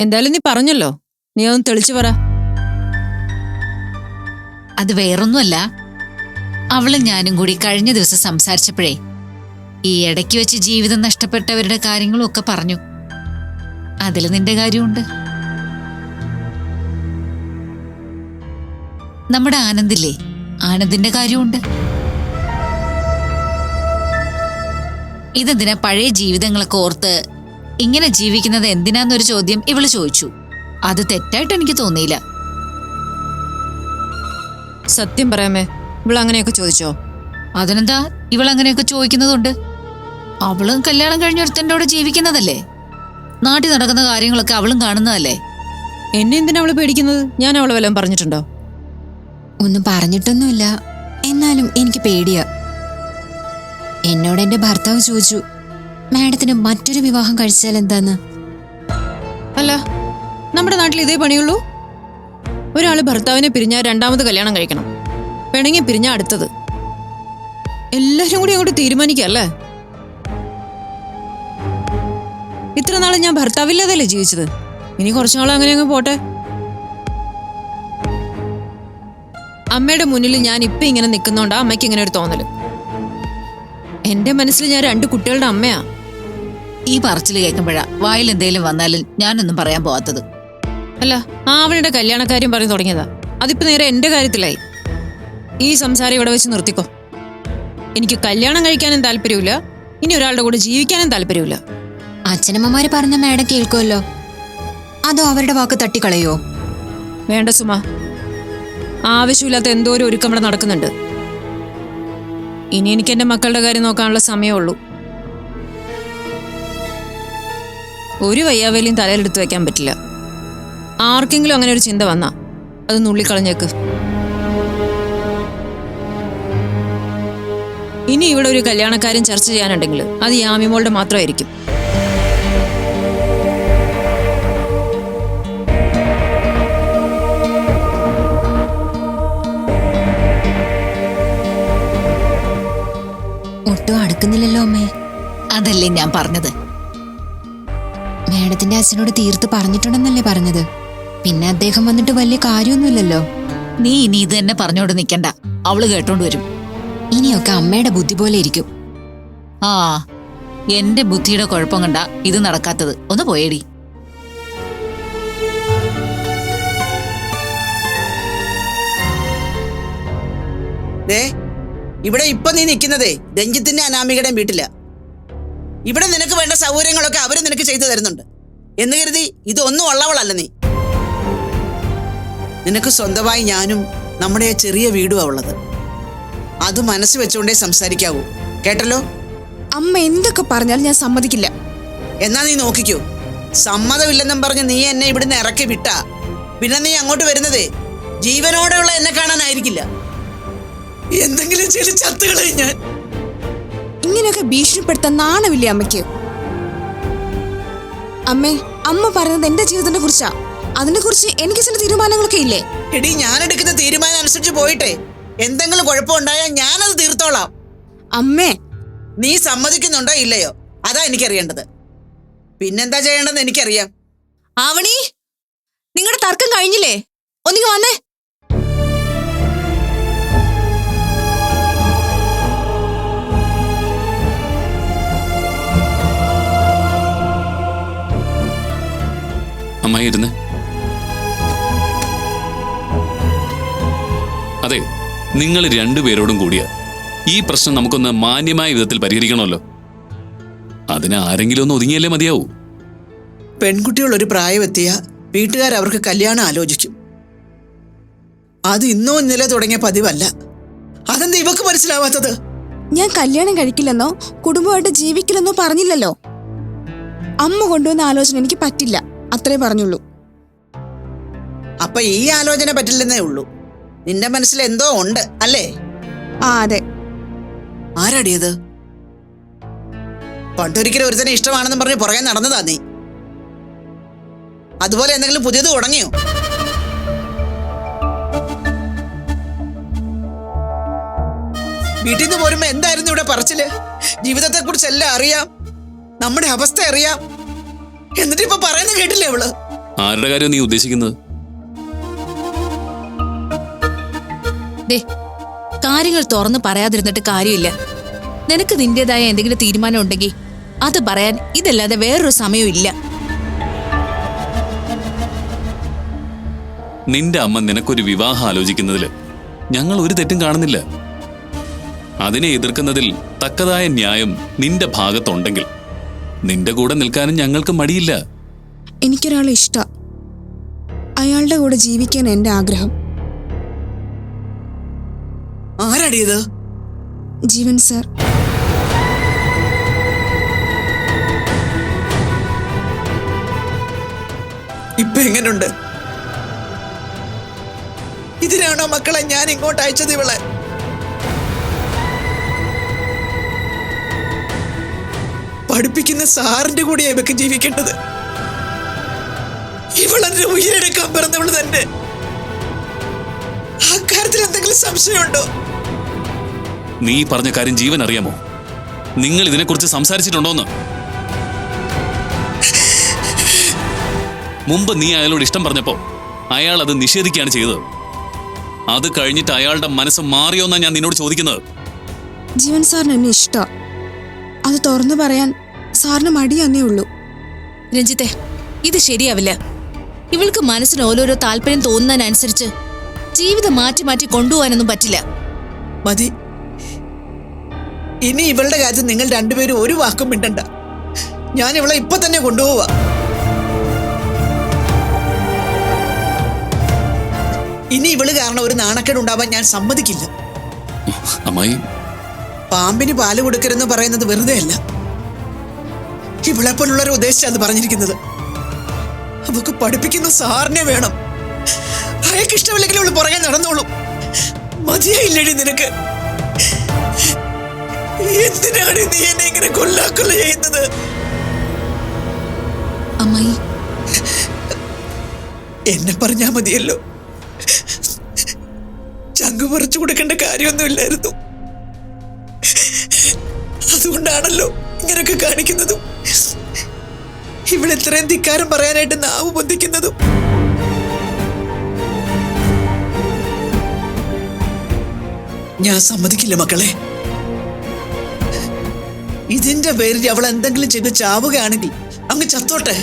എന്തായാലും നീ പറഞ്ഞല്ലോ. നീ ഒന്ന് തെളിച്ചു പറ. അത് വേറൊന്നുമല്ല. അവളും ഞാനും കൂടി കഴിഞ്ഞ ദിവസം സംസാരിച്ചപ്പോഴേ ഈ ഇടയ്ക്ക് വെച്ച് ജീവിതം നഷ്ടപ്പെട്ടവരുടെ കാര്യങ്ങളും ഒക്കെ പറഞ്ഞു. അതിൽ നിന്റെ കാര്യമുണ്ട്. നമ്മുടെ ആനന്ദില്ലേ? ആനന്ദിന്റെ കാര്യമുണ്ട്. ഇതെന്തിനാ പഴയ ജീവിതങ്ങളൊക്കെ ഓർത്ത് ഇങ്ങനെ ജീവിക്കുന്നത് എന്തിനാന്നൊരു ചോദ്യം ഇവൾ ചോദിച്ചു. അത് തെറ്റായിട്ട് എനിക്ക് തോന്നിയില്ല. സത്യം പറയാമേ ഇവൾ അങ്ങനെയൊക്കെ ചോദിച്ചോ? അതിനെന്താ ഇവൾ അങ്ങനെയൊക്കെ ചോദിക്കുന്നതുണ്ട്? അവളും കല്യാണം കഴിഞ്ഞൊരുത്തന്റെ കൂടെ ജീവിക്കുന്നതല്ലേ? നാട്ടിൽ നടക്കുന്ന കാര്യങ്ങളൊക്കെ അവളും കാണുന്നതല്ലേ? എന്നെ എന്തിനാ അവൾ പേടിക്കുന്നത്? ഞാൻ അവളെ വല്ലതും പറഞ്ഞിട്ടുണ്ടോ? ഒന്നും പറഞ്ഞിട്ടൊന്നുമില്ല. എന്നാലും എനിക്ക് പേടിയാ. എന്നോട് എന്റെ ഭർത്താവ് ചോദിച്ചു മാഡത്തിന് മറ്റൊരു വിവാഹം കഴിച്ചാൽ എന്താന്ന്? അല്ല നമ്മുടെ നാട്ടിൽ ഇതേ പണിയുള്ളൂ? ഒരാൾ ഭർത്താവിനെ പിരിഞ്ഞാൽ രണ്ടാമത് കല്യാണം കഴിക്കണം. വേണമെങ്കിൽ പിരിഞ്ഞ അടുത്തത്. എല്ലാവരും കൂടി അങ്ങോട്ട് തീരുമാനിക്കല്ലേ ഇത്ര നാൾ ഞാൻ ഭർത്താവില്ലാതല്ലേ ജീവിച്ചത്? ഇനി കുറച്ചു നാൾ അങ്ങനെ അങ്ങ് പോട്ടെ. അമ്മയുടെ മുന്നിൽ ഞാൻ ഇപ്പൊ ഇങ്ങനെ നിൽക്കുന്നോണ്ടാ അമ്മയ്ക്ക് ഇങ്ങനെ ഒരു തോന്നൽ. എന്റെ മനസ്സിൽ ഞാൻ രണ്ട് കുട്ടികളുടെ അമ്മയാ. ഈ പറച്ചിൽ കേൾക്കുമ്പോഴാ വായിൽ എന്തേലും വന്നാലും ഞാനൊന്നും പറയാൻ പോവാത്തത്. അല്ല ആ അവളുടെ കല്യാണക്കാര്യം പറഞ്ഞു തുടങ്ങിയതാ. അതിപ്പോ നേരെ എന്റെ കാര്യത്തിലായി. ഈ സംസാരം ഇവിടെ വെച്ച് നിർത്തിക്കോ. എനിക്ക് കല്യാണം കഴിക്കാനും താല്പര്യമില്ല. ഇനി ഒരാളുടെ കൂടെ ജീവിക്കാനും താല്പര്യമില്ല. അച്ഛനമ്മമാര് പറഞ്ഞ മേഡം കേൾക്കുമല്ലോ. അതോ അവരുടെ വാക്ക് തട്ടിക്കളയോ? വേണ്ട സുമ. ആവശ്യമില്ലാത്ത എന്തോ ഒരു ഒരുക്കം ഇവിടെ നടക്കുന്നുണ്ട്. ഇനി എനിക്ക് എന്റെ മക്കളുടെ കാര്യം നോക്കാനുള്ള സമയമുള്ളൂ ഒരു വയ്യാവേലിയും തലയിലെടുത്ത് വെക്കാൻ പറ്റില്ല. ആർക്കെങ്കിലും അങ്ങനെ ഒരു ചിന്ത വന്നാ അത് നുള്ളിക്കളഞ്ഞേക്ക്. ഇനി ഇവിടെ ഒരു കല്യാണക്കാരൻ ചർച്ച ചെയ്യാനുണ്ടെങ്കിൽ അത് യാമിമോളുടെ മാത്രമായിരിക്കും. ഒട്ടും അടുക്കുന്നില്ലല്ലോ അമ്മേ. അതല്ലേ ഞാൻ പറഞ്ഞത്. മാഡത്തിന്റെ അച്ഛനോട് തീർത്ത് പറഞ്ഞിട്ടുണ്ടെന്നല്ലേ പറഞ്ഞത്. പിന്നെ അദ്ദേഹം വന്നിട്ട് വലിയ കാര്യമൊന്നുമില്ലല്ലോ. നീ ഇനി ഇത് തന്നെ പറഞ്ഞോണ്ട് നിക്കണ്ട. അവൾ കേട്ടോണ്ട് വരും. ഇനിയൊക്കെ അമ്മയുടെ ബുദ്ധി പോലെ ഇരിക്കും. ആ എന്റെ ബുദ്ധിയുടെ കുഴപ്പം കണ്ട ഇത് നടക്കാത്തത്. ഒന്ന് പോയേടി. ദേ ഇവിടെ ഇപ്പൊ നീ നിൽക്കുന്നതേ രഞ്ജിത്തിന്റെ അനാമികയുടെയും വീട്ടില. ഇവിടെ നിനക്ക് വേണ്ട സൗകര്യങ്ങളൊക്കെ അവർ നിനക്ക് ചെയ്തു തരുന്നുണ്ട്. എന്ന് കരുതി ഇതൊന്നും ഉള്ളവളല്ല നീ. നിനക്ക് സ്വന്തമായി ഞാനും നമ്മുടെ ആ ചെറിയ വീടുമാ ഉള്ളത്. അത് മനസ്സ് വെച്ചുകൊണ്ടേ സംസാരിക്കാവൂ. കേട്ടല്ലോ? അമ്മ എന്തൊക്കെ പറഞ്ഞാലും ഞാൻ സമ്മതിക്കില്ല. എന്നാ നീ നോക്കിക്കോ. സമ്മതമില്ലെന്നും പറഞ്ഞ് നീ എന്നെ ഇവിടുന്ന് ഇറക്കി വിട്ടാ. പിന്നെ നീ അങ്ങോട്ട് വരുന്നതേ ജീവനോടെയുള്ള എന്നെ കാണാനായിരിക്കില്ല. എന്തെങ്കിലും ചെയ്ത് ചത്തുകളെ ഞാൻ. ഇങ്ങനെയൊക്കെ ഭീഷണിപ്പെടുത്താൻ നാണമില്ലേ അമ്മയ്ക്ക്? അമ്മേ അമ്മ പറയുന്നത് എന്റെ ജീവിതത്തിനെ കുറിച്ചാ. അതിനെ കുറിച്ച് എനിക്ക് ചില തീരുമാനങ്ങളൊക്കെ ഇല്ലേ? എടി ഞാൻ എടുക്കുന്ന തീരുമാനം അനുസരിച്ച് പോയിട്ടെ. എന്തെങ്കിലും കുഴപ്പമുണ്ടായാൽ ഞാനത് തീർത്തോളാം. അമ്മേ. നീ സമ്മതിക്കുന്നുണ്ടോ ഇല്ലയോ? അതാ എനിക്കറിയേണ്ടത്. പിന്നെന്താ ചെയ്യേണ്ടതെന്ന് എനിക്കറിയാം. ആവണി നിങ്ങളുടെ തർക്കം കഴിഞ്ഞില്ലേ? ഒന്നിങ്ങ് വന്നേ. അമ്മായി ഇരുന്ന് അതെ നിങ്ങൾ രണ്ടുപേരോടും കൂടിയ. ഈ പ്രശ്നം നമുക്കൊന്ന് മാന്യമായ വിധത്തിൽ പരിഹരിക്കണമല്ലോ. അതിന് ആരെങ്കിലും ഒന്ന് ഒതുങ്ങിയല്ലേ മതിയാവൂ? പെൺകുട്ടികൾ ഒരു പ്രായമെത്തിയ വീട്ടുകാർ അവർക്ക് കല്യാണം ആലോചിക്കും അത് ഇന്നോ ഇന്നലെ തുടങ്ങിയ പതിവല്ല. അതെന്താ ഇവക്ക് മനസ്സിലാവാത്തത്? ഞാൻ കല്യാണം കഴിക്കില്ലെന്നോ കുടുംബമായിട്ട് ജീവിക്കില്ലെന്നോ പറഞ്ഞില്ലല്ലോ. അമ്മ കൊണ്ടുവന്ന ആലോചന എനിക്ക് പറ്റില്ല. അത്രേ പറഞ്ഞുള്ളൂ. അപ്പൊ ഈ ആലോചന പറ്റില്ലെന്നേ ഉള്ളൂ. നിന്റെ മനസ്സിൽ എന്തോ ഉണ്ട് അല്ലേ? ആ അതെ. ആരാടിയത് പണ്ടൊരിക്കലും ഒരുത്തനെ ഇഷ്ടമാണെന്ന് പറഞ്ഞ് പുറകെ നടന്നതാ നീ. അതുപോലെ എന്തെങ്കിലും പുതിയത് തുടങ്ങിയോ? വീട്ടിൽ നിന്ന് പോരുമ്പോ എന്തായിരുന്നു ഇവിടെ പറച്ചിൽ? ജീവിതത്തെ കുറിച്ച് എല്ലാം അറിയാം. നമ്മുടെ അവസ്ഥ അറിയാം. എന്നിട്ട് ഇപ്പൊ പറയുന്നത് കേട്ടില്ലേ അവൾ? ആരുടെ കാര്യം നീ ഉദ്ദേശിക്കുന്നത്? ദേ കാര്യങ്ങൾ തുറന്ന് പറയാതിരുന്നിട്ട് കാര്യമില്ല. നിനക്ക് നിന്റേതായ എന്തെങ്കിലും തീരുമാനം ഉണ്ടെങ്കിൽ അത് പറയാൻ ഇതല്ലാതെ വേറൊരു സമയവും ഇല്ല. നിന്റെ അമ്മ നിനക്കൊരു വിവാഹം ആലോചിക്കുന്നതിൽ ഞങ്ങൾ ഒരു തെറ്റും കാണുന്നില്ല. അതിനെ എതിർക്കുന്നതിൽ തക്കതായ ന്യായം നിന്റെ ഭാഗത്തുണ്ടെങ്കിൽ നിന്റെ കൂടെ നിൽക്കാനും ഞങ്ങൾക്ക് മടിയില്ല. എനിക്കൊരാളെ ഇഷ്ട. അയാളുടെ കൂടെ ജീവിക്കാൻ എന്റെ ആഗ്രഹം. ആരാടിയത്? ജീവൻ സാർ. ഇപ്പൊ എങ്ങനെയുണ്ട് ഇതിനാണോ മക്കളെ ഞാൻ ഇങ്ങോട്ട് അയച്ചത് ഇവളെ? പഠിപ്പിക്കുന്ന സാറിന്റെ കൂടെയാ ഇവക്ക് ജീവിക്കേണ്ടത്. ഇവളെന്റെ ഉയരെടുക്കാൻ പറഞ്ഞവൾ തന്നെ. ആ കാര്യത്തിൽ എന്തെങ്കിലും സംശയമുണ്ടോ? നീ പറഞ്ഞ കാര്യം ജീവൻ അറിയാമോ? നിങ്ങൾ ഇതിനെക്കുറിച്ച് സംസാരിച്ചിട്ടുണ്ടോന്ന്? മുമ്പ് നീ അയാളോട് ഇഷ്ടം പറഞ്ഞപ്പോ അയാൾ അത് നിഷേധിക്കുകയാണ് ചെയ്തത്. അത് കഴിഞ്ഞിട്ട് അയാളുടെ മനസ്സ് മാറിയോന്നാ ഞാൻ നിന്നോട് ചോദിക്കുന്നത്. ജീവൻ സാറിന് എന്നെ ഇഷ്ട. അത് തുറന്നു പറയാൻ സാറിന് മടിയെന്നേ ഉള്ളൂ. രഞ്ജിത്തെ ഇത് ശരിയാവില്ല. ഇവൾക്ക് മനസ്സിന് ഓരോരോ താല്പര്യം തോന്നുന്നതിനനുസരിച്ച് ജീവിതം മാറ്റി മാറ്റി കൊണ്ടുപോകാനൊന്നും പറ്റില്ല. മതി. ഇനി ഇവളുടെ കാര്യത്തിൽ നിങ്ങൾ രണ്ടുപേരും ഒരു വാക്കും മിണ്ടണ്ട. ഞാൻ ഇവളെ ഇപ്പൊ തന്നെ കൊണ്ടുപോവാ. ഇനി ഇവൾ കാരണം ഒരു നാണക്കേട് ഉണ്ടാവാൻ ഞാൻ സമ്മതിക്കില്ല. അമ്മായി പാമ്പിന് പാൽ കൊടുക്കരുതെന്ന് പറയുന്നത് വെറുതെ അല്ല ഇവളെ പോലുള്ളവരെ ഉദ്ദേശിച്ചാണ് പറഞ്ഞിരിക്കുന്നത്. അവക്ക് പഠിപ്പിക്കുന്ന സാറിനെ വേണം. അയാൾക്ക് ഇഷ്ടമില്ലെങ്കിൽ അവൾ പുറകെ നടന്നോളും. മതിയായില്ലടി നിനക്ക്. എന്തിനാണ് നീ എന്നെ ഇങ്ങനെ കൊല്ലാക്കൊല്ല ചെയ്യുന്നത്? അമ്മായി. എന്നെ പറഞ്ഞാ മതിയല്ലോ. ചങ്ക് പറിച്ചു കൊടുക്കേണ്ട കാര്യമൊന്നുമില്ലായിരുന്നു. അതുകൊണ്ടാണല്ലോ ഇങ്ങനെയൊക്കെ കാണിക്കുന്നതും. ഇവിടെ ഇത്രയും ധിക്കാരം പറയാനായിട്ട് നാവ് പൊന്തിക്കുന്നതും. ഞാൻ സമ്മതിക്കില്ല മക്കളെ. ഇതിന്റെ പേരിൽ അവൾ എന്തെങ്കിലും ചെയ്ത് ചാവുകയാണെങ്കിൽ അങ്ങ് ചത്തോട്ടെ.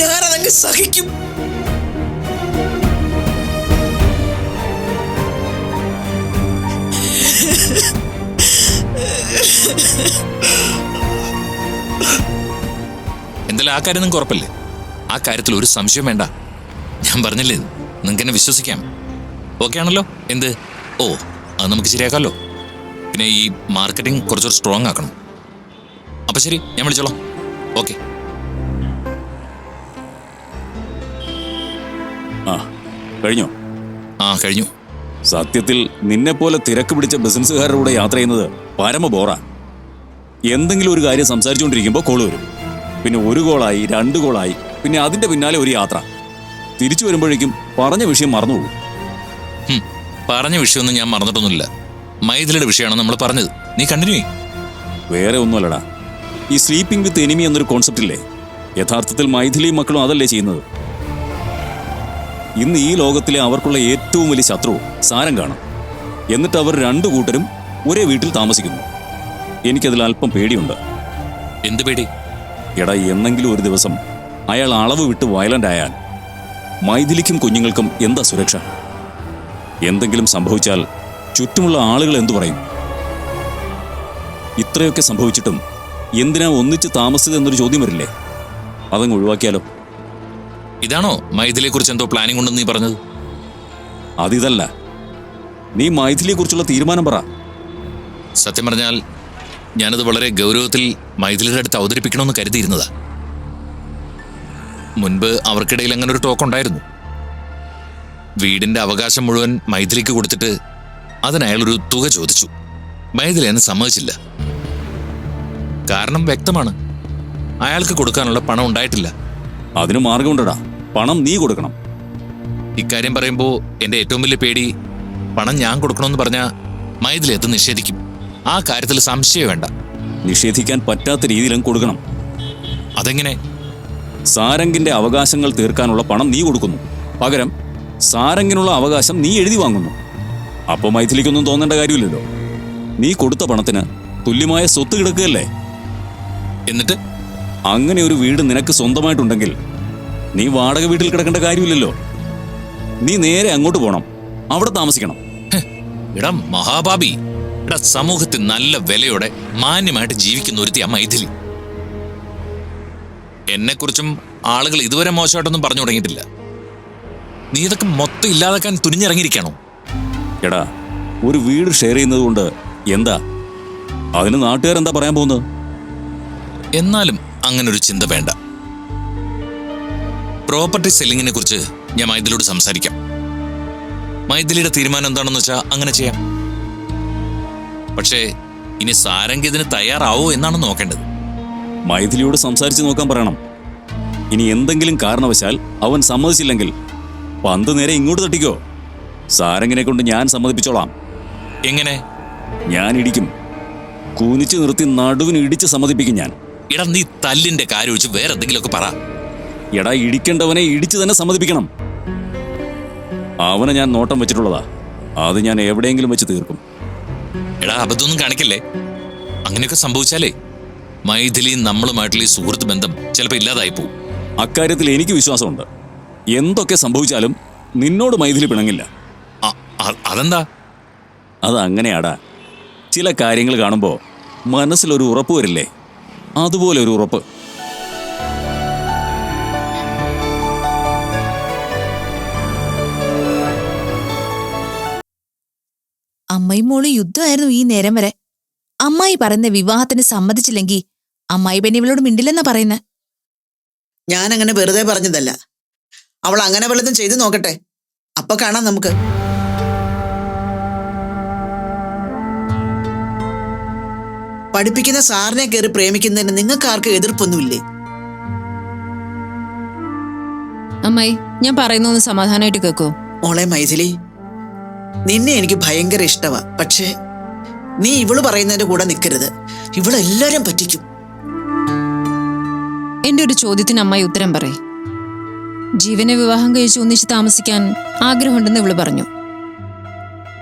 ഞാനതങ്ങ് സഹിക്കും. എന്തായാലും ആ കാര്യം നിങ്ങൾക്ക് ഉറപ്പല്ലേ? ആ കാര്യത്തിൽ ഒരു സംശയം വേണ്ട. ഞാൻ പറഞ്ഞില്ലേ നിങ്ങൾക്ക് എന്നെ വിശ്വസിക്കാം. ഓക്കെ ആണല്ലോ? എന്ത്? ഓ അത് നമുക്ക് ശരിയാക്കാമല്ലോ പിന്നെ ഈ മാർക്കറ്റിംഗ് കുറച്ചുകൂടി സ്ട്രോങ് ആക്കണം. അപ്പം ശരി ഞാൻ വിളിച്ചോളാം. ഓക്കെ ആ കഴിഞ്ഞോ? ആ കഴിഞ്ഞു. സത്യത്തിൽ നിന്നെ പോലെ തിരക്ക് പിടിച്ച ബിസിനസ്സുകാരുടെ കൂടെ യാത്ര ചെയ്യുന്നത് പരമ ബോറാ എന്തെങ്കിലും ഒരു കാര്യം സംസാരിച്ചുകൊണ്ടിരിക്കുമ്പോൾ കോൾ വരും. പിന്നെ ഒരു കോളായി രണ്ട് കോളായി പിന്നെ അതിന്റെ പിന്നാലെ ഒരു യാത്ര. തിരിച്ചു വരുമ്പോഴേക്കും പറഞ്ഞ വിഷയം മറന്നുപോകും. പറഞ്ഞ വിഷയമൊന്നും ഞാൻ മറന്നിട്ടൊന്നുമില്ല. മൈഥിലിയുടെ വിഷയമാണ് നമ്മൾ പറഞ്ഞത്. നീ കണ്ടിന്യൂ വേറെ ഒന്നുമല്ലടാ. ഈ സ്ലീപ്പിംഗ് വിത്ത് എനിമി എന്നൊരു കോൺസെപ്റ്റ് ഇല്ലേ? യഥാർത്ഥത്തിൽ മൈഥിലിയും മക്കളും അതല്ലേ ചെയ്യുന്നത്? ഇന്ന് ഈ ലോകത്തിലെ അവർക്കുള്ള ഏറ്റവും വലിയ ശത്രു സാരം കാണും. എന്നിട്ട് അവർ രണ്ടു കൂട്ടരും ഒരേ വീട്ടിൽ താമസിക്കുന്നു. എനിക്കതിൽ അല്പം പേടിയുണ്ട്. എന്ത് പേടി? എടാ എന്നെങ്കിലും ഒരു ദിവസം അയാൾ അളവ് വിട്ട് വയലന്റ് ആയാൽ മൈഥിലിക്കും കുഞ്ഞുങ്ങൾക്കും എന്താ സുരക്ഷ? എന്തെങ്കിലും സംഭവിച്ചാൽ ചുറ്റുമുള്ള ആളുകൾ എന്തു പറയും? ഇത്രയൊക്കെ സംഭവിച്ചിട്ടും എന്തിനാ ഒന്നിച്ച് താമസിച്ചത് എന്നൊരു ചോദ്യം വരില്ലേ? അതങ്ങ് ഒഴിവാക്കിയാലോ? ഇതാണോ മൈഥിലിയെ കുറിച്ച് എന്തോ പ്ലാനിംഗ് ഉണ്ടെന്ന് നീ പറഞ്ഞത്? അതിതല്ല. നീ മൈഥിലിയെക്കുറിച്ചുള്ള തീരുമാനം പറ. സത്യം പറഞ്ഞാൽ ഞാനത് വളരെ ഗൗരവത്തിൽ മൈഥിലിയുടെ അടുത്ത് അവതരിപ്പിക്കണമെന്ന് കരുതിയിരുന്നതാ. മുൻപ് അവർക്കിടയിൽ അങ്ങനെ ഒരു ടോക്ക് ഉണ്ടായിരുന്നു. വീടിന്റെ അവകാശം മുഴുവൻ മൈഥിലിക്ക് കൊടുത്തിട്ട് അതിന് അയാളൊരു തുക ചോദിച്ചു. മൈഥിലി എന്നെ സമ്മതിച്ചില്ല. കാരണം വ്യക്തമാണ്. അയാൾക്ക് കൊടുക്കാനുള്ള പണം ഉണ്ടായിട്ടില്ല. അതിന് മാർഗമുണ്ടടാ. പണം നീ കൊടുക്കണം. ഇക്കാര്യം പറയുമ്പോൾ എന്റെ ഏറ്റവും വലിയ പേടി പണം ഞാൻ കൊടുക്കണമെന്ന് പറഞ്ഞാൽ മൈഥിലി അത് നിഷേധിക്കും. ആ കാര്യത്തിൽ സംശയം വേണ്ട. നിഷേധിക്കാൻ പറ്റാത്ത രീതിയിലും കൊടുക്കണം. അതെങ്ങനെ? സാരംഗിന്റെ അവകാശങ്ങൾ തീർക്കാനുള്ള പണം നീ കൊടുക്കുന്നു. പകരം സാരംഗിനുള്ള അവകാശം നീ എഴുതി വാങ്ങുന്നു. അപ്പോൾ മൈഥിലിക്കൊന്നും തോന്നേണ്ട കാര്യമില്ലല്ലോ. നീ കൊടുത്ത പണത്തിന് തുല്യമായ സ്വത്ത് കിടക്കുകയല്ലേ? എന്നിട്ട്? അങ്ങനെ ഒരു വീട് നിനക്ക് സ്വന്തമായിട്ടുണ്ടെങ്കിൽ നീ വാടക വീട്ടിൽ കിടക്കേണ്ട കാര്യമില്ലല്ലോ. നീ നേരെ അങ്ങോട്ട് പോണം. അവിടെ താമസിക്കണം. ഇടം മഹാഭാബി സമൂഹത്തിൽ നല്ല വിലയോടെ മാന്യമായിട്ട് ജീവിക്കുന്ന ഒരുത്തിയ മൈഥിലി. എന്നെക്കുറിച്ചും ആളുകൾ ഇതുവരെ മോശമായിട്ടൊന്നും പറഞ്ഞു തുടങ്ങിയിട്ടില്ല. നീ ഇതൊക്കെ മൊത്തം ഇല്ലാതാക്കാൻ തുനിഞ്ഞിറങ്ങിയിരിക്കണോ? എടാ ഒരു വീട് ഷെയർ ചെയ്യുന്നത് കൊണ്ട് എന്താ? അതിന് നാട്ടുകാരെന്താ പറയാൻ പോകുന്നത്? എന്നാലും അങ്ങനെ ഒരു ചിന്ത വേണ്ട. പ്രോപ്പർട്ടി സെല്ലിങ്ങിനെ കുറിച്ച് ഞാൻ മൈഥിലിയോട് സംസാരിക്കാം. മൈഥിലിയുടെ തീരുമാനം എന്താണെന്ന് വെച്ചാൽ അങ്ങനെ ചെയ്യാം. പക്ഷേ ഇനി സാരംഗ് ഇതിന് തയ്യാറാവോ എന്നാണ് നോക്കേണ്ടത്. മൈഥിലിയോട് സംസാരിച്ചു നോക്കാൻ പറയണം. ഇനി എന്തെങ്കിലും കാരണവശാൽ അവൻ സമ്മതിച്ചില്ലെങ്കിൽ പന്ത് നേരെ ഇങ്ങോട്ട് തട്ടിക്കോ. സാരംഗിനെ കൊണ്ട് ഞാൻ സമ്മതിപ്പിച്ചോളാം. എങ്ങനെ? ഞാൻ ഇടിക്കും. കൂനിച്ചു നിർത്തി നടുവിന് ഇടിച്ച് സമ്മതിപ്പിക്കും ഞാൻ. ഇടാ നീ തല്ലിന്റെ കാര്യം ഒഴിച്ച് വേറെ എന്തെങ്കിലുമൊക്കെ പറ. എടാ ഇടിക്കേണ്ടവനെ ഇടിച്ചു തന്നെ സമ്മതിപ്പിക്കണം. അവനെ ഞാൻ നോട്ടം വെച്ചിട്ടുള്ളതാ. അത് ഞാൻ എവിടെയെങ്കിലും വെച്ച് തീർക്കും. എടാ അബദ്ധമൊന്നും കാണിക്കല്ലേ? അങ്ങനെയൊക്കെ സംഭവിച്ചാലേ മൈഥിലിയും നമ്മളുമായിട്ടുള്ള ഈ സുഹൃത്ത് ബന്ധം ചിലപ്പോൾ ഇല്ലാതായി പോവും. അക്കാര്യത്തിൽ എനിക്ക് വിശ്വാസമുണ്ട്. എന്തൊക്കെ സംഭവിച്ചാലും നിന്നോട് മൈഥിലി പിണങ്ങില്ല. അതെന്താ? അതങ്ങനെയാടാ അങ്ങനെയാടാ. ചില കാര്യങ്ങൾ കാണുമ്പോൾ മനസ്സിലൊരു ഉറപ്പ് വരില്ലേ? അതുപോലെ ഒരു ഉറപ്പ്. അമ്മയും മോളും യുദ്ധമായിരുന്നു ഈ നേരം വരെ. അമ്മായി പറയുന്ന വിവാഹത്തിന് സമ്മതിച്ചില്ലെങ്കിൽ അമ്മായി പിന്നെ ഇവളോട് മിണ്ടില്ലെന്നാ പറയുന്നത് ഞാൻ അങ്ങനെ വെറുതെ പറഞ്ഞതല്ല. അവൾ അങ്ങനെ വല്ലതും ചെയ്തു നോക്കട്ടെ. അപ്പൊ കാണാം നമുക്ക്. പഠിപ്പിക്കുന്ന സാറിനെ കയറി പ്രേമിക്കുന്നതിന് നിങ്ങൾക്ക് ആർക്കും എതിർപ്പൊന്നുമില്ലേ? അമ്മായി ഞാൻ പറയുന്നൊന്ന് സമാധാനമായിട്ട് കേൾക്കോ മോളെ മൈഥിലി നിന്നെ എനിക്ക് ഭയങ്കര ഇഷ്ടമാ പക്ഷേ നീ ഇവൾ പറയുന്നതിന്റെ കൂടെ നിൽക്കരുത് ഇവളെല്ലാരും പറ്റിക്കും. എന്റെ ഒരു ചോദ്യത്തിന് അമ്മായി ഉത്തരം പറ ജീവനെ വിവാഹം കഴിച്ച് ഒന്നിച്ച് താമസിക്കാൻ ആഗ്രഹമുണ്ടെന്ന് ഇവൾ പറഞ്ഞു.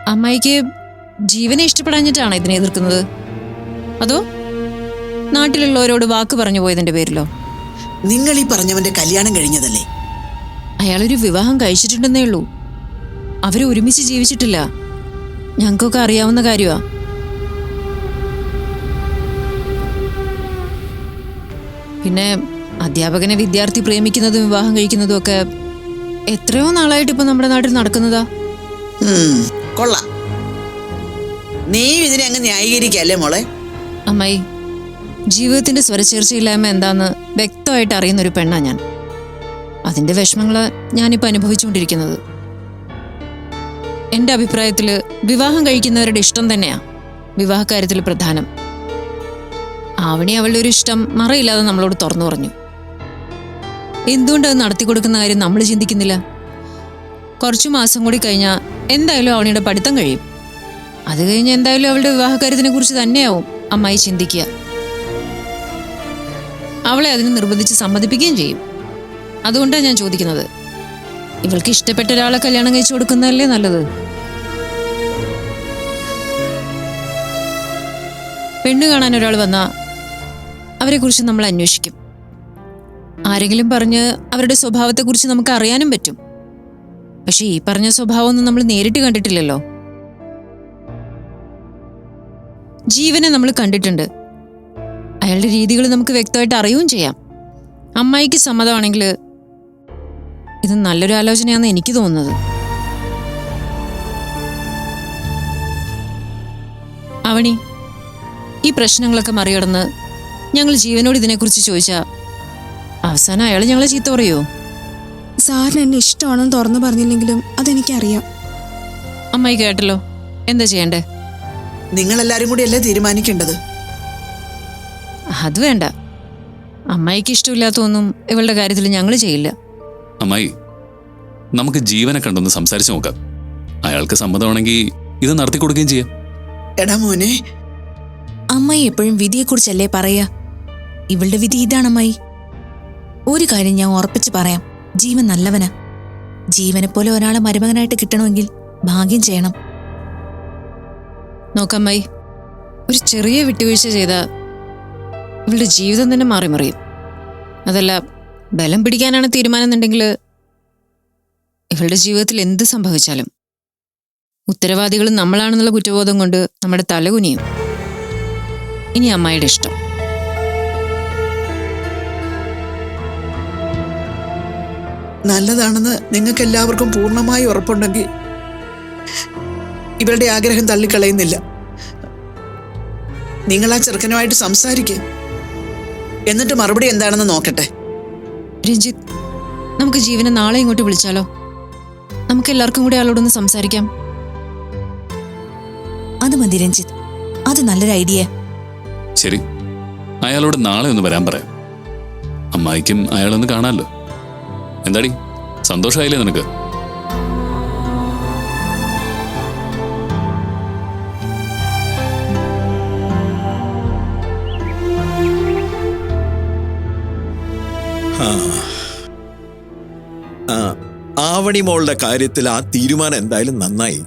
അമ്മായിക്ക് ജീവനെ ഇഷ്ടപ്പെടാഞ്ഞിട്ടാണ് ഇതിനെ എതിർക്കുന്നത്? അതോ നാട്ടിലുള്ളവരോട് വാക്ക് പറഞ്ഞു പോയതിന്റെ പേരിലോ? നിങ്ങൾ ഈ പറഞ്ഞവന്റെ കല്യാണം കഴിഞ്ഞതല്ലേ? അയാളൊരു വിവാഹം കഴിച്ചിട്ടുണ്ടെന്നേ ഉള്ളൂ. അവർ ഒരുമിച്ച് ജീവിച്ചിട്ടില്ല. ഞങ്ങൾക്കൊക്കെ അറിയാവുന്ന കാര്യമാ പിന്നെ അധ്യാപകനെ വിദ്യാർത്ഥി പ്രേമിക്കുന്നതും വിവാഹം കഴിക്കുന്നതും ഒക്കെ എത്രയോ നാളായിട്ട് ഇപ്പൊ നമ്മുടെ നാട്ടിൽ നടക്കുന്നതാ. കൊള്ള. നീ ഇതിനെ അങ്ങ് ന്യായീകരിക്കല്ലേ മോളെ? അമ്മായി ജീവിതത്തിന്റെ സ്വരച്ചേർച്ചയില്ലായ്മ എന്താന്ന് വ്യക്തമായിട്ട് അറിയുന്ന ഒരു പെണ്ണാ ഞാൻ. അതിന്റെ വിഷമങ്ങൾ ഞാനിപ്പോ അനുഭവിച്ചുകൊണ്ടിരിക്കുന്നത്. എന്റെ അഭിപ്രായത്തിൽ വിവാഹം കഴിക്കുന്നവരുടെ ഇഷ്ടം തന്നെയാ. വിവാഹകാര്യത്തിൽ പ്രധാനം. ആവണി അവളുടെ ഒരു ഇഷ്ടം മറയില്ലാതെ നമ്മളോട് തുറന്നു പറഞ്ഞു. എന്തുകൊണ്ട് അത് നടത്തി കൊടുക്കുന്ന കാര്യം നമ്മൾ ചിന്തിക്കുന്നില്ല? കുറച്ചു മാസം കൂടി കഴിഞ്ഞാൽ എന്തായാലും അവണിയുടെ പഠിത്തം കഴിയും. അത് കഴിഞ്ഞ് എന്തായാലും അവളുടെ വിവാഹകാര്യത്തിനെ കുറിച്ച് തന്നെയാവും അമ്മായി ചിന്തിക്കുക. അവളെ അതിന് നിർബന്ധിച്ച് സമ്മതിപ്പിക്കുകയും ചെയ്യും. അതുകൊണ്ടാണ് ഞാൻ ചോദിക്കുന്നത്. ഇവൾക്ക് ഇഷ്ടപ്പെട്ട ഒരാളെ കല്യാണം കഴിച്ചു കൊടുക്കുന്നതല്ലേ നല്ലത്? പെണ്ണ് കാണാൻ ഒരാൾ വന്നാ അവരെ കുറിച്ച് നമ്മൾ അന്വേഷിക്കും. ആരെങ്കിലും പറഞ്ഞ് അവരുടെ സ്വഭാവത്തെക്കുറിച്ച് നമുക്ക് അറിയാനും പറ്റും. പക്ഷെ ഈ പറഞ്ഞ സ്വഭാവമൊന്നും നമ്മൾ നേരിട്ട് കണ്ടിട്ടില്ലല്ലോ. ജീവനെ നമ്മൾ കണ്ടിട്ടുണ്ട്. അയാളുടെ രീതികൾ നമുക്ക് വ്യക്തമായിട്ട് അറിയുകയും ചെയ്യാം. അമ്മായിക്ക് സമ്മതമാണെങ്കിൽ ഇത് നല്ലൊരു ആലോചനയാണെന്ന് എനിക്ക് തോന്നുന്നത്. അവണി ഈ പ്രശ്നങ്ങളൊക്കെ മറികടന്ന് ഞങ്ങൾ ജീവനോട് ഇതിനെക്കുറിച്ച് ചോദിച്ചാ അവസാനം അയാൾ ഞങ്ങളെ ചീത്ത പറയോ? സാറിന് എന്നെ ഇഷ്ടമാണെന്ന് തുറന്നു പറഞ്ഞില്ലെങ്കിലും അതെനിക്കറിയാം. അമ്മായി കേട്ടല്ലോ. എന്താ ചെയ്യണ്ടേ? നിങ്ങൾ എല്ലാരും കൂടി അല്ലേ തീരുമാനിക്കേണ്ടത്? അത് വേണ്ട. അമ്മായിക്ക് ഇഷ്ടമില്ലാത്തൊന്നും ഇവളുടെ കാര്യത്തിൽ ഞങ്ങൾ ചെയ്യില്ല. അമ്മായി നമുക്ക് ജീവനെ കണ്ടൊന്ന് സംസാരിച്ചു നോക്കാം. അയാൾക്ക് സമ്മതമാണെങ്കിൽ ഇത് നടത്തി കൊടുക്കുകയും ചെയ്യാം. എടാ മോനെ അമ്മായി എപ്പോഴും വിധിയെക്കുറിച്ചല്ലേ പറയാ? ഇവളുടെ വിധി ഇതാണ് അമ്മായി. ഒരു കാര്യം ഞാൻ ഉറപ്പിച്ച് പറയാം. ജീവൻ നല്ലവനാ. ജീവനെപ്പോലെ പോലെ ഒരാളെ മരുമകനായിട്ട് കിട്ടണമെങ്കിൽ ഭാഗ്യം ചെയ്യണം. നോക്കമ്മായി ഒരു ചെറിയ വിട്ടുവീഴ്ച ചെയ്ത ഇവളുടെ ജീവിതം തന്നെ മാറി മറിയും അതല്ല ബലം പിടിക്കാനാണ് തീരുമാനം എന്നുണ്ടെങ്കിൽ ഇവളുടെ ജീവിതത്തിൽ എന്ത് സംഭവിച്ചാലും ഉത്തരവാദികളും നമ്മളാണെന്നുള്ള കുറ്റബോധം കൊണ്ട് നമ്മുടെ തല കുനിയും ഇനി അമ്മായിയുടെ ഇഷ്ടം. നല്ലതാണെന്ന് നിങ്ങൾക്ക് എല്ലാവർക്കും പൂർണമായി ഉറപ്പുണ്ടെങ്കിൽ ഇവരുടെ ആഗ്രഹം തള്ളിക്കളയുന്നില്ല. നിങ്ങൾ ആ ചെറുക്കനുമായിട്ട് സംസാരിക്കുക എന്നിട്ട് മറുപടി എന്താണെന്ന് നോക്കട്ടെ. രഞ്ജിത്ത് നമുക്ക് ജീവനെ നാളെ ഇങ്ങോട്ട് വിളിച്ചാലോ? നമുക്ക് എല്ലാവർക്കും കൂടി അയാളോടൊന്ന് സംസാരിക്കാം. അത് മതി രഞ്ജിത്ത്. അത് നല്ലൊരു ഐഡിയ. ശരി അയാളോട് നാളെ ഒന്ന് വരാൻ പറയാം. അമ്മായിക്കും അയാളൊന്ന് കാണാമല്ലോ എന്താടി സന്തോഷമായില്ലേ നിനക്ക്? ആവണി മോളുടെ കാര്യത്തിൽ ആ തീരുമാനം എന്തായാലും നന്നായി.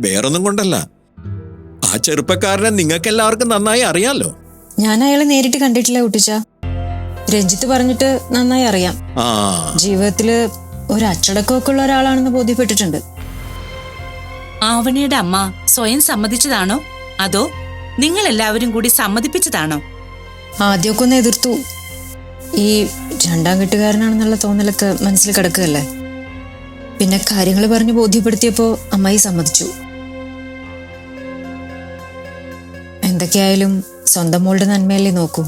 വേറൊന്നും കൊണ്ടല്ല. ആ ചെറുപ്പക്കാരനെ നിങ്ങൾക്ക് എല്ലാവർക്കും നന്നായി അറിയാലോ? ഞാൻ അയാളെ നേരിട്ട് കണ്ടിട്ടില്ല കുട്ടിച്ച. രഞ്ജിത്ത് പറഞ്ഞിട്ട് നന്നായി അറിയാം. ആ. ജീവിതത്തിൽ ഒരു അച്ചടക്കമൊക്കെ ഉള്ള ഒരാളാണെന്ന് ബോധ്യപ്പെട്ടിട്ടുണ്ട്. ആവണിയുടെ അമ്മ സ്വയം സമ്മതിച്ചതാണോ? അതോ നിങ്ങൾ എല്ലാവരും കൂടി സമ്മതിപ്പിച്ചതാണോ? ആദ്യമൊക്കെ ഒന്ന് എതിർത്തു. ഈ രണ്ടാം കെട്ടുകാരനാണെന്നുള്ള തോന്നലൊക്കെ മനസ്സിൽ കിടക്കുകയല്ലേ? പിന്നെ കാര്യങ്ങൾ പറഞ്ഞ് ബോധ്യപ്പെടുത്തിയപ്പോ അമ്മായി സമ്മതിച്ചു. എന്തൊക്കെയായാലും സ്വന്തം മോളുടെ നന്മയല്ലേ നോക്കൂ.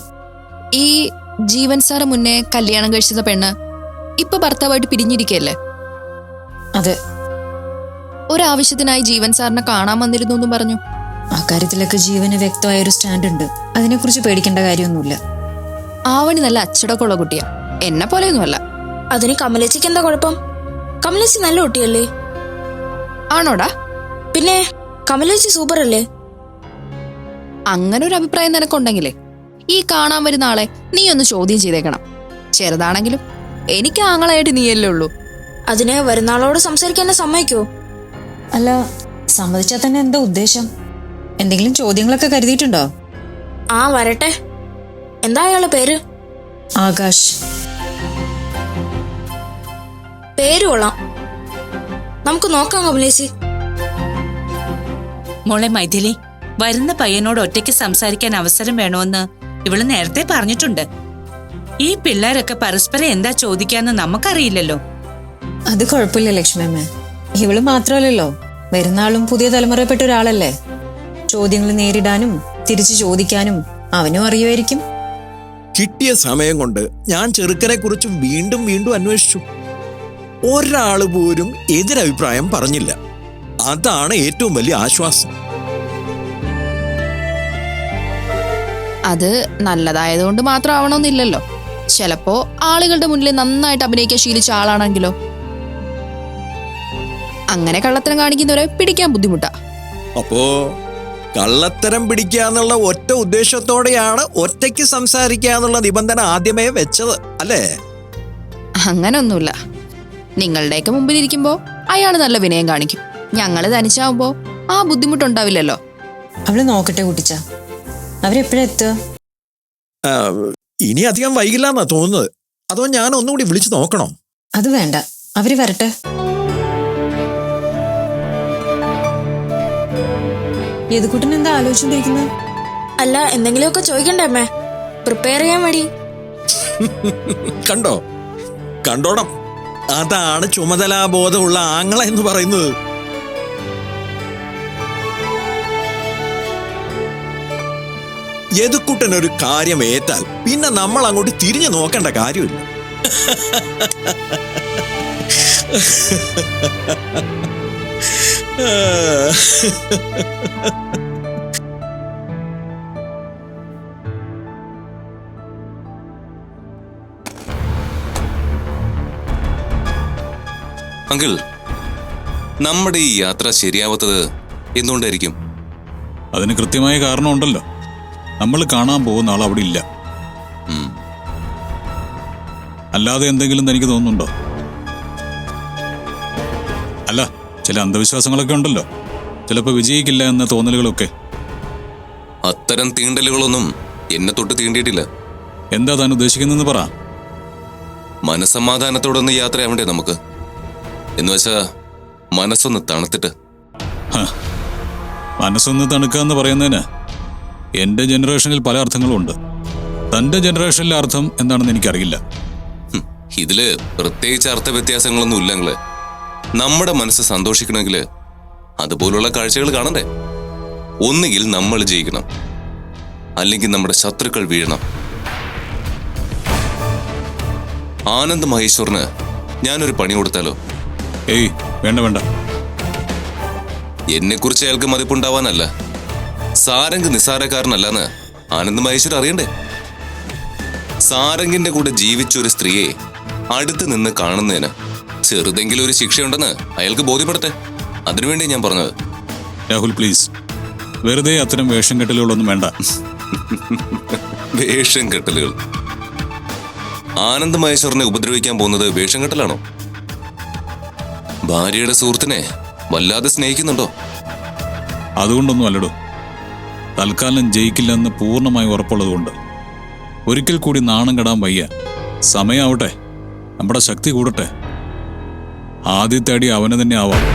ഈ ജീവൻ സാറ് മുന്നേ കല്യാണം കഴിച്ചത് പെണ്ണ് ഇപ്പൊ ഭർത്താവായിട്ട് പിരിഞ്ഞിരിക്കല്ലേ അതെ. ഒരാവശ്യത്തിനായി ജീവൻ സാറിനെ കാണാൻ വന്നിരുന്നു എന്നും പറഞ്ഞു. ആ കാര്യത്തിലൊക്കെ ജീവന് വ്യക്തമായ ഒരു സ്റ്റാൻഡ് ഉണ്ട്. അതിനെക്കുറിച്ച് പേടിക്കേണ്ട കാര്യമൊന്നുമില്ല. ആവണി നല്ല അച്ചടക്കമുള്ള കുട്ടിയാ. എന്നെ പോലെയൊന്നുമല്ല. അതിന് കമലേച്ചിക്ക് എന്താ കുഴപ്പം? കമലേച്ചി നല്ല കുട്ടിയല്ലേ? ആണോടാ? പിന്നെ കമലേച്ചി സൂപ്പർ അല്ലേ അങ്ങനെ ഒരു അഭിപ്രായം നിനക്കുണ്ടെങ്കിലേ ഈ കാണാൻ വരുന്ന ആളെ നീ ഒന്ന് ചോദ്യം ചെയ്തേക്കണം. ചെറുതാണെങ്കിലും എനിക്ക് ആങ്ങളായിട്ട് നീയല്ലേ ഉള്ളൂ. അതിന് വരുന്ന ആളോട് സംസാരിക്കാൻ സമ്മതിക്കോ അല്ല സമ്മതിച്ചാൽ തന്നെ എന്താ ഉദ്ദേശം? എന്തെങ്കിലും ചോദ്യങ്ങളൊക്കെ കരുതിയിട്ടുണ്ടോ? ആ വരട്ടെ. എന്താ അയാളുടെ പേര്? ആകാശ്. പേര് കൊള്ളാം. നമുക്ക് നോക്കാം കമലേശി മോളെ മൈഥിലി വരുന്ന പയ്യനോട് ഒറ്റയ്ക്ക് സംസാരിക്കാൻ അവസരം വേണമെന്ന് ഇവൾ നേരത്തെ പറഞ്ഞിട്ടുണ്ട്. ഈ പിള്ളേരൊക്കെ പരസ്പരം എന്താ ചോദിക്കാന്ന് നമുക്കറിയില്ലല്ലോ. അത് കുഴപ്പമില്ല ലക്ഷ്മിയമ്മ ഇവൾ മാത്രമല്ലല്ലോ. വരുന്നാളും പുതിയ തലമുറയിൽപ്പെട്ട ഒരാളല്ലേ. ചോദ്യങ്ങൾ നേരിടാനും തിരിച്ചു ചോദിക്കാനും അവനും അറിയുമായിരിക്കും. കിട്ടിയ സമയം കൊണ്ട് ഞാൻ ചെറുക്കനെ കുറിച്ച് വീണ്ടും വീണ്ടും അന്വേഷിച്ചു. ഒരാൾ പോലും എതിരഭിപ്രായം പറഞ്ഞില്ല. അതാണ് ഏറ്റവും വലിയ ആശ്വാസം. അത് നല്ലതായതുകൊണ്ട് മാത്രം ആവണമെന്നില്ലല്ലോ ചിലപ്പോ ആളുകളുടെ മുന്നിൽ നന്നായിട്ട് അഭിനയിക്കാൻ ശീലിച്ച ആളാണെങ്കിലോ. അങ്ങനെ കള്ളത്തരം കാണിക്കുന്നവരെ പിടിക്കാൻ ബുദ്ധിമുട്ടാ. അപ്പോ കള്ളത്തരം പിടിക്കാന്നുള്ള ഒറ്റ ഉദ്ദേശത്തോടെയാണ് ഒറ്റയ്ക്ക് സംസാരിക്കാന്നുള്ള നിബന്ധന ആദ്യമേ വെച്ചത് അല്ലേ? അങ്ങനൊന്നുമില്ല. നിങ്ങളുടെയൊക്കെ മുമ്പിൽ ഇരിക്കുമ്പോ അയാൾ നല്ല വിനയം കാണിക്കും. ഞങ്ങൾ തനിച്ചാവുമ്പോ ആ ബുദ്ധിമുട്ടുണ്ടാവില്ലല്ലോ. അവൾ നോക്കട്ടെ കുട്ടിച്ച. അവരെപ്പോഴാ എത്തുക ആ, ഇനി അധികം വൈകില്ലെന്നാ തോന്നുന്നത്. അതോ ഞാൻ ഒന്നുകൂടി വിളിച്ചു നോക്കണോ? അത് വേണ്ട. അവർ വരട്ടെ. യദുക്കുട്ടൻ എന്താ ആലോചിച്ചോണ്ടിരിക്കുന്നത് അല്ല എന്തെങ്കിലുമൊക്കെ ചോദിക്കണ്ടേ അമ്മേ? പ്രിപ്പയർ ചെയ്യാൻ വേണ്ടി കണ്ടോ? കണ്ടോണം അതാണ് ചുമതലാബോധമുള്ള ആങ്ങള എന്ന് പറയുന്നത്. യദുക്കുട്ടൻ ഒരു കാര്യം ഏറ്റാൽ പിന്നെ നമ്മൾ അങ്ങോട്ട് തിരിഞ്ഞു നോക്കേണ്ട കാര്യമില്ല. അങ്കിൾ നമ്മുടെ ഈ യാത്ര ശരിയാവാത്തത് എന്തുകൊണ്ടായിരിക്കും? അതിന് കൃത്യമായ കാരണമുണ്ടല്ലോ. നമ്മൾ കാണാൻ പോകുന്ന ആൾ അവിടെ ഇല്ല. അല്ലാതെ എന്തെങ്കിലും തനിക്ക് തോന്നുന്നുണ്ടോ? അല്ല ചില അന്ധവിശ്വാസങ്ങളൊക്കെ ഉണ്ടല്ലോ. ചിലപ്പോൾ വിജയിക്കില്ല എന്ന തോന്നലുകളൊക്കെ. അത്തരം തീണ്ടലുകളൊന്നും എന്നെ തൊട്ട് തീണ്ടിയിട്ടില്ല. എന്താ താൻ ഉദ്ദേശിക്കുന്നതെന്ന് പറ. മനസമാധാനത്തോടൊന്ന് യാത്രയാവണ്ടേ നമുക്ക്? എന്ന് എന്നുവെച്ചാ മനസ്സൊന്ന് തണുത്തിട്ട്. മനസ്സൊന്ന് തണുക്കുക എന്ന് പറയുന്നതിന് എന്റെ ജനറേഷനിൽ പല അർത്ഥങ്ങളും ഉണ്ട്. തന്റെ ജനറേഷനിലെ അർത്ഥം എന്താണെന്ന് എനിക്കറിയില്ല. ഇതിൽ പ്രത്യേകിച്ച് അർത്ഥ വ്യത്യാസങ്ങളൊന്നും ഇല്ലെങ്കിൽ നമ്മുടെ മനസ്സ് സന്തോഷിക്കണമെങ്കിൽ അതുപോലുള്ള കാഴ്ചകൾ കാണണ്ടേ? ഒന്നുകിൽ നമ്മൾ ജയിക്കണം. അല്ലെങ്കിൽ നമ്മുടെ ശത്രുക്കൾ വീഴണം. ആനന്ദ് മഹേശ്വറിന് ഞാനൊരു പണി കൊടുത്താലോ? ഏയ് വേണ്ട വേണ്ട. എന്നെക്കുറിച്ച് അയാൾക്ക് മതിപ്പുണ്ടാവാനല്ല. സാരംഗ് നിസ്സാരക്കാരനല്ലെന്ന് ആനന്ദ് മഹേശ്വർ അറിയണ്ടേ? സാരംഗിന്റെ കൂടെ ജീവിച്ച ഒരു സ്ത്രീയെ അടുത്ത് നിന്ന് കാണുന്നതിന് ചെറുതെങ്കിലും ഒരു ശിക്ഷയുണ്ടെന്ന് അയാൾക്ക് ബോധ്യപ്പെടട്ടെ. അതിനുവേണ്ടി ഞാൻ പറഞ്ഞത്. രാഹുൽ പ്ലീസ് വെറുതെ അത്തരം വേഷം കെട്ടലുകളൊന്നും വേണ്ട. വേഷം കെട്ടലുകൾ. ആനന്ദ് മഹേശ്വറിനെ ഉപദ്രവിക്കാൻ പോകുന്നത് വേഷം കെട്ടലാണോ? ഭാര്യയുടെ സുഹൃത്തിനെ വല്ലാതെ സ്നേഹിക്കുന്നുണ്ടോ? അതുകൊണ്ടൊന്നും അല്ലടോ. തൽക്കാലം ജയിക്കില്ലെന്ന് പൂർണമായി ഉറപ്പുള്ളതുകൊണ്ട്. ഒരിക്കൽ കൂടി നാണം കെടാൻ വയ്യ. സമയാവട്ടെ. നമ്മുടെ ശക്തി കൂടട്ടെ. ആദ്യത്തെ അടി അവന് തന്നെ ആവാം.